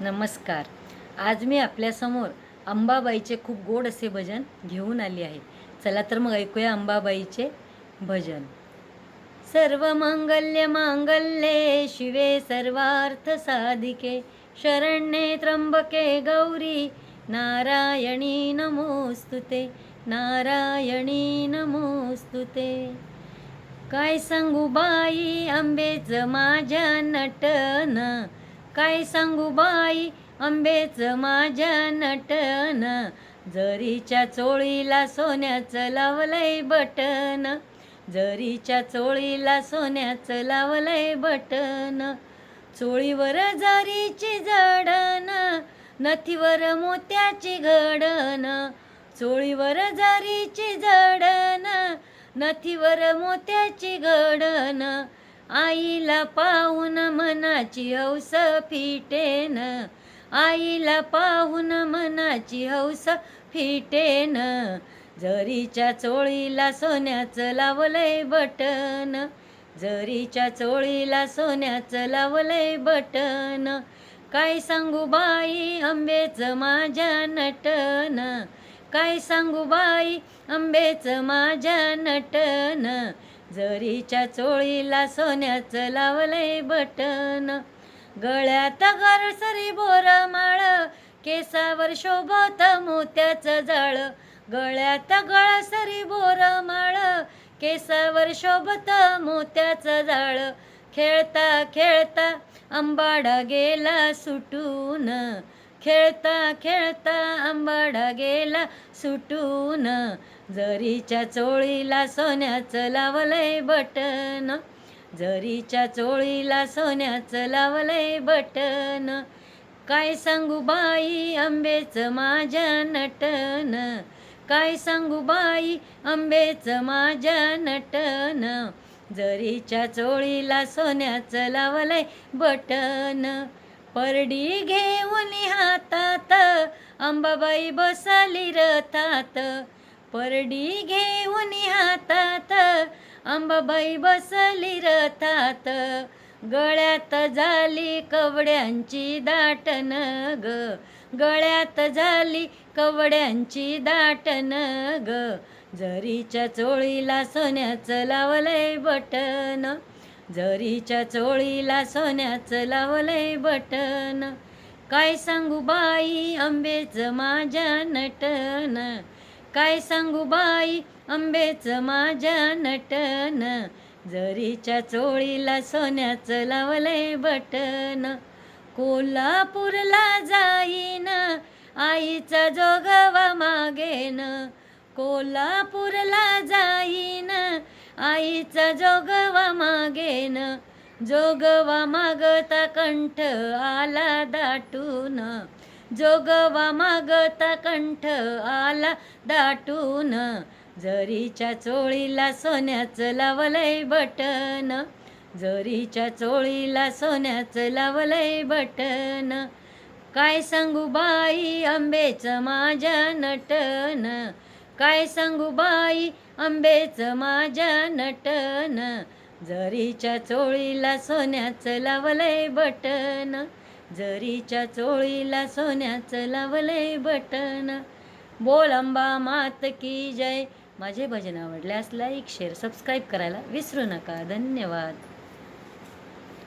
नमस्कार. आज मी आपल्यासमोर अंबाबाईचे खूप गोड असे भजन घेऊन आले आहे. चला तर मग ऐकूया अंबाबाईचे भजन. सर्व मांगल्य मांगल्ये शिवे सर्वार्थ साधिके. शरण्ये त्र्यंबके गौरी नारायणी नमोस्तुते नारायणी नमोस्तुते. काय सांगू बाई आंबेच माझ्या नटना. काय सांगू बाई? आंबेच माझ्या नटन. जरीच्या चोळीला सोन्याचं लावलंय बटन. जरीच्या चोळीला सोन्याचं लावलंय बटन. चोळीवर जरीची जडन नथीवर मोत्याची घडन चोळीवर जरीची जडन नथीवर मोत्याची घडन आईला पाहून मनाची हौस फिटेन. आईला पाहून मनाची हौस फिटेन. जरीच्या चोळीला सोन्याचं लावलंय बटन. जरीच्या चोळीला सोन्याचं लावलंय बटन. काय सांगू बाई आंबेच माझ्या नटन. काय सांगू बाई आंबेच माझ्या नटन. जरीच्या चोळीला सोन्याचं लावलंय बटन. गळ्यात गरसरी बोर माळ केसावर शोभत मोत्याचं जाळ. गळ्यात गळसरी बोर माळ केसावर शोभत मोत्याचं जाळ. खेळता खेळता अंबाडा गेला सुटून. खेळता खेळता आंबाडा गेला सुटून. जरीच्या चोळीला सोन्याचं लावलंय बटन. जरीच्या चोळीला सोन्याचं लावलंय बटन. काय सांगू बाई आंबेच माझ्या नटन. काय सांगू बाई आंबेच माझ्या नटन. जरीच्या चोळीला सोन्याचं लावलंय बटन. परडी घेऊन हातात अंबाबाई बसली रथात. परडी घेऊन हातात अंबाबाई बसली रथात. गळ्यात झाली कवड्यांची दाटन ग. गळ्यात झाली कवड्यांची दाटन ग. जरीच्या चोळीला सोन्याचं लावलंय बटन. जरीच्या चोळीला सोन्याचं लावलंय बटन. काय सांगू बाई आंबेच माझ्या नटन. काय सांगू बाई आंबेच माझ्या नटन. जरीच्या चोळीला सोन्याचं लावलंय बटन. कोल्हापूरला जाईन आईचा जोगवा मागेन. कोल्हापूरला जाईन आईचा जोगवा मागेन जोगवा मागता कंठ आला दाटून. जोगवा मागता कंठ आला दाटून. जरीच्या चोळीला सोन्याचं लावलंय बटन जरीच्या चोळीला सोन्याचं लावलंय बटन. काय सांगू बाई आंबेचं माझ्या नटन काय सांगू बाई? आंबेच माझ्या नटन. जरीच्या चोळीला सोन्याचं लावलंय बटन. जरीच्या चोळीला सोन्याचं लावलंय बटन. बोल अंबा मात की जय. माझे भजन आवडल्यास लाईक शेअर सबस्क्राईब करायला विसरू नका. धन्यवाद.